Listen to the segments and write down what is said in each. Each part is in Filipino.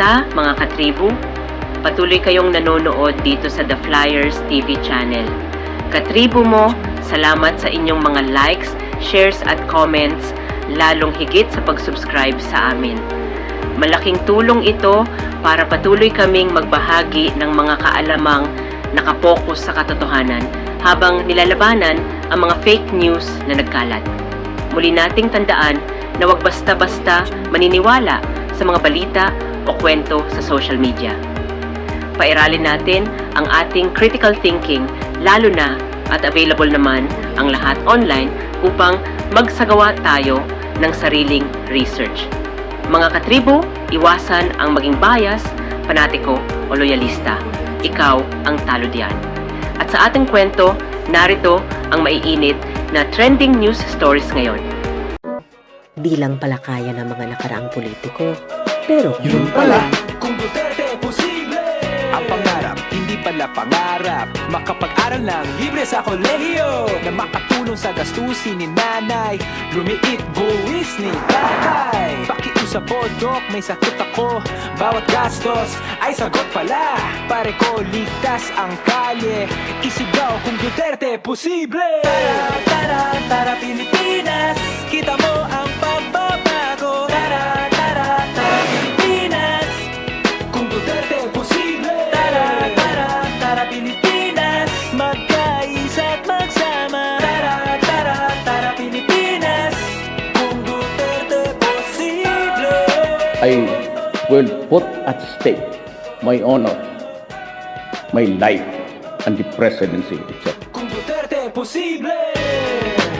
Kamusta mga katribu? Patuloy kayong nanonood dito sa The Flyers TV channel. Katribu mo, salamat sa inyong mga likes, shares at comments, lalong higit sa pag-subscribe sa amin. Malaking tulong ito para patuloy kaming magbahagi ng mga kaalamang nakapokus sa katotohanan habang nilalabanan ang mga fake news na nagkalat. Muli nating tandaan na wag basta-basta maniniwala sa mga balita o kwento sa social media. Pairalin natin ang ating critical thinking lalo na at available naman ang lahat online upang magsagawa tayo ng sariling research. Mga katribo, iwasan ang maging bias, panatiko o loyalista. Ikaw ang talo diyan. At sa ating kwento, narito ang maiinit na trending news stories ngayon. bilang palakaya ng mga nakaraang politiko. Pero Yun pala, kung Duterte posible. Ang pangarap, hindi pala pangarap. Makapag-aral ng libre sa kolehiyo Na makatulong sa gastusin ni nanay. Lumiit buwis ni tatay. Pakiusap po, Dok, may sakit ako. Bawat gastos ay sagot pala. Pare ko, ligtas ang kalye. Isigaw kung Duterte posible. Tara, tara, tara Pilipinas. Kita mo ang I will put at stake my honor, my life, and the presidency itself. Kung Duterte posible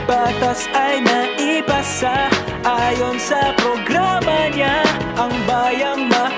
Batas ay maipasa Ayon sa programa niya Ang bayang mahal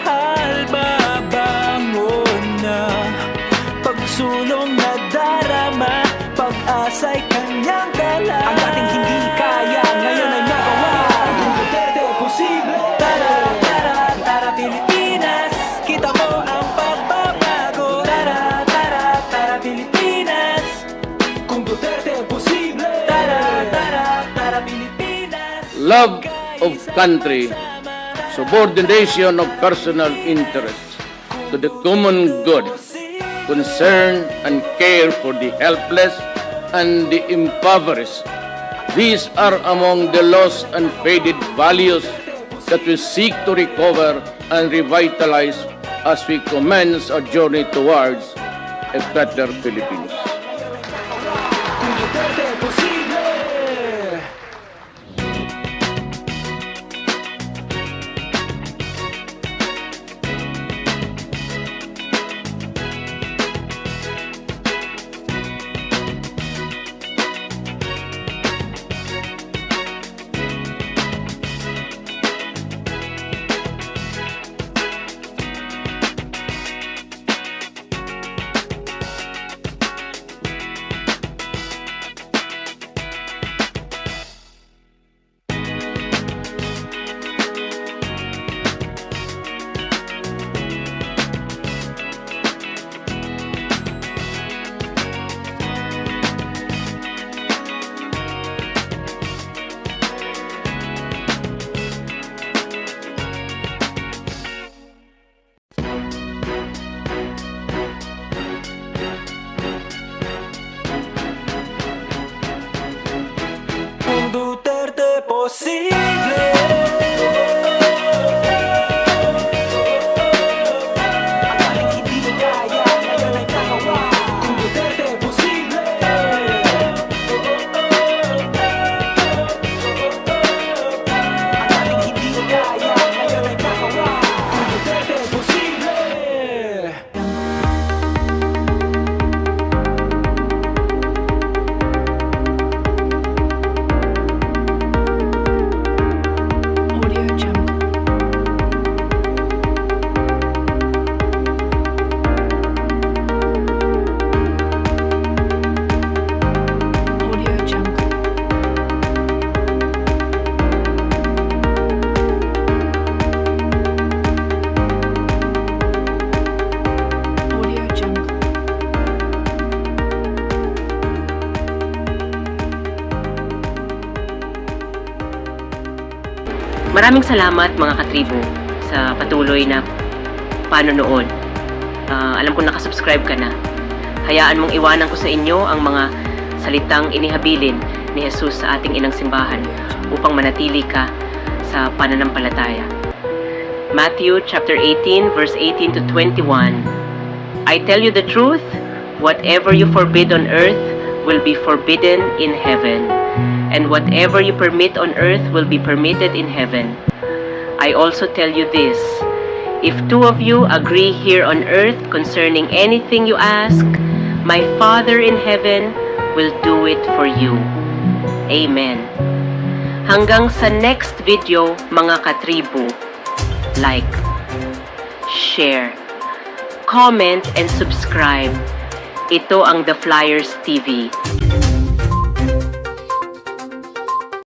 Love of country, subordination of personal interests to the common good, concern and care for the helpless and the impoverished. These are among the lost and faded values that we seek to recover and revitalize as we commence our journey towards a better Philippines. Maraming salamat mga katribo sa patuloy na panonood. Ah, alam ko nakasubscribe ka na. Hayaan mong iwanan ko sa inyo ang mga salitang inihabilin ni Jesus sa ating inang simbahan upang manatili ka sa pananampalataya. Matthew chapter 18 verse 18 to 21. I tell you the truth, whatever you forbid on earth will be forbidden in heaven, and whatever you permit on earth will be permitted in heaven. I also tell you this, if two of you agree here on earth concerning anything you ask, my Father in heaven will do it for you. Amen. Hanggang sa next video, mga katribu, like, share, comment, and subscribe. Ito ang The Flyers TV.